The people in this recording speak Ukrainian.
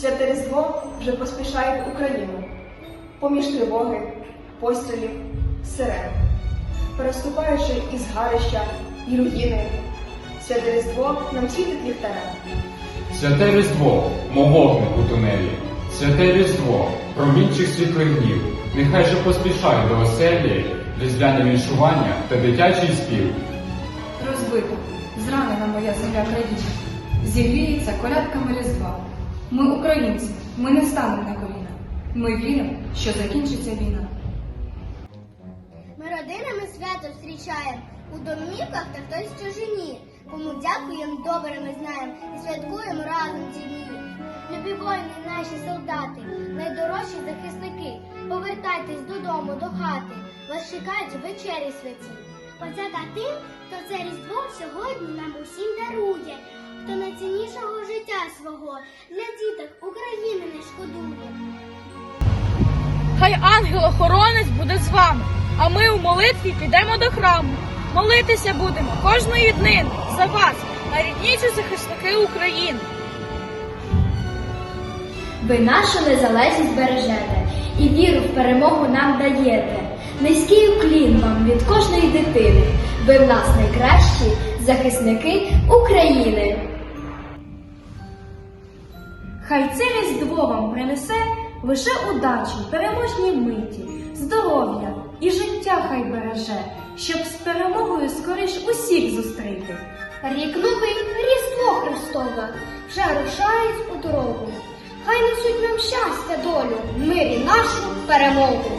Святе Різдво вже поспішає в Україну. Поміж тривоги, пострілів, сирен. Переступаючи із гарища і руїни, святе Різдво нам світить ліхтарем. Святе Різдво, мов вогник у тунелі, святе Різдво, промінчих світлих днів, нехай же поспішає до оселі, різдвяне віншування та дитячий спів. Розбита, зранена моя земля країна, зігріється колядками різдва. Ми українці, ми не станемо на коліна. Ми віримо, що закінчиться війна. Ми родинами свято зустрічаємо у домівках та хтось чужині. Кому дякуємо, добре ми знаємо і святкуємо разом ці дні. Любі воїни, наші солдати, найдорожчі захисники. Повертайтесь додому, до хати. Вас чекають вечері святі. Подяка тим, хто це різдво сьогодні нам усім дарує, хто найціннішого свого для діток України не шкодує. Хай ангел-охоронець буде з вами, а ми у молитві підемо до храму. Молитися будемо кожної днини за вас, найрідніші захисники України. Ви нашу незалежність бережете і віру в перемогу нам даєте. Низький уклін вам від кожної дитини. Ви в нас найкращі захисники України. Хай це різдво вам принесе лише удачі, переможні миті, здоров'я і життя хай береже, щоб з перемогою скоріш усіх зустріти. Рік новий, Різдво Христове, вже рушають у дорогу. Хай несуть нам щастя, долю, мирі нашу перемогу.